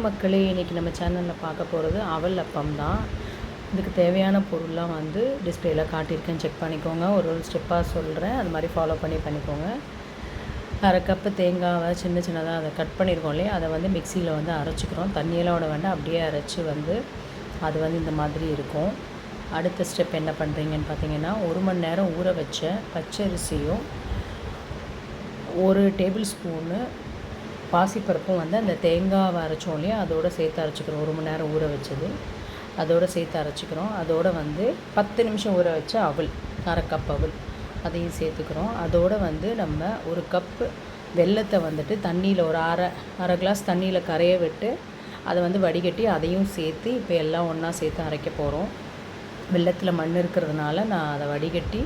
மக்களே இன்றைக்கி நம்ம சேனலில் பார்க்க போகிறது அவல் அப்பம் தான். இதுக்கு தேவையான பொருள்லாம் வந்து டிஸ்பிளேயில் காட்டியிருக்கேன். செக் பண்ணிக்கோங்க. ஒரு ஒரு ஸ்டெப்பாக சொல்கிறேன் அது மாதிரி ஃபாலோ பண்ணி பண்ணிக்கோங்க. அரை கப்பு தேங்காவை சின்ன சின்னதாக அதை கட் பண்ணியிருக்கோம் இல்லையா? அதை வந்து மிக்சியில் வந்து அரைச்சிக்கிறோம். தண்ணியெல்லாம் வேண்டாம் அப்படியே அரைச்சி வந்து அது வந்து இந்த மாதிரி இருக்கும். அடுத்த ஸ்டெப் என்ன பண்ணுறீங்கன்னு பார்த்தீங்கன்னா ஒரு மணி நேரம் ஊற வச்ச பச்சரிசியும் ஒரு டேபிள் ஸ்பூனு பாசிப்பருப்பும் வந்து அந்த தேங்காவை அரைச்சோம் இல்லையா? அதோடு சேர்த்து அரைச்சிக்கிறோம். ஒரு மணி நேரம் ஊற வச்சது. அதோடு சேர்த்து அரைச்சிக்கிறோம். அதோடு வந்து பத்து நிமிஷம் ஊற வச்ச அவல் அரை கப் அவல் அதையும் சேர்த்துக்கிறோம். அதோடு வந்து நம்ம ஒரு கப்பு வெல்லத்தை வந்துட்டு தண்ணியில் ஒரு அரை அரை கிளாஸ் தண்ணியில் கரைய விட்டு அதை வந்து வடிகட்டி அதையும் சேர்த்து இப்போ எல்லாம் ஒன்றா சேர்த்து அரைக்க போகிறோம் வெள்ளத்தில் மண் இருக்கிறதுனால நான் அதை வடிகட்டி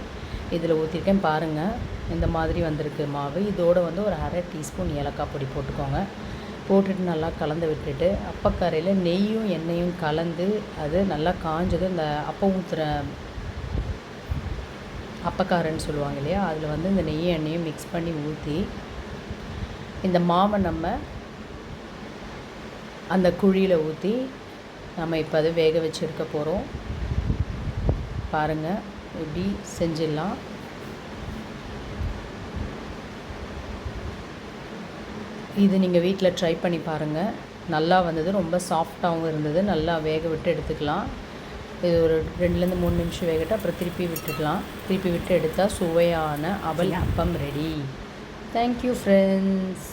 இதில் ஊற்றிருக்கேன் பாருங்கள் இந்த மாதிரி வந்திருக்கு மாவு. இதோடு வந்து ஒரு அரை டீஸ்பூன் ஏலக்காய் பொடி போட்டுக்கோங்க. போட்டுட்டு நல்லா கலந்து விட்டுட்டு அப்பக்கரையில் நெய்யும் எண்ணெயும் கலந்து அது நல்லா காஞ்சதும் இந்த அப்பம் ஊற்றுற அப்பக்காரன்னு சொல்லுவாங்க இல்லையா? அதில் வந்து இந்த நெய்யும் எண்ணெயும் மிக்ஸ் பண்ணி ஊற்றி இந்த மாவை நம்ம அந்த குழியில் ஊற்றி நம்ம இப்போ அதை வேக வச்சுருக்க போகிறோம் பாருங்கள் இப்படி செஞ்சிடலாம்? இது நீங்கள் வீட்டில் ட்ரை பண்ணி பாருங்கள் நல்லா வந்தது ரொம்ப சாஃப்டாகவும் இருந்தது. நல்லா வேக விட்டு எடுத்துக்கலாம். இது ஒரு ரெண்டுலேருந்து மூணு நிமிஷம் வேகட்டும். அப்புறம் திருப்பி விட்டுக்கலாம். திருப்பி விட்டு எடுத்தால் சுவையான அவல் அப்பம் ரெடி தேங்க்யூ ஃப்ரெண்ட்ஸ்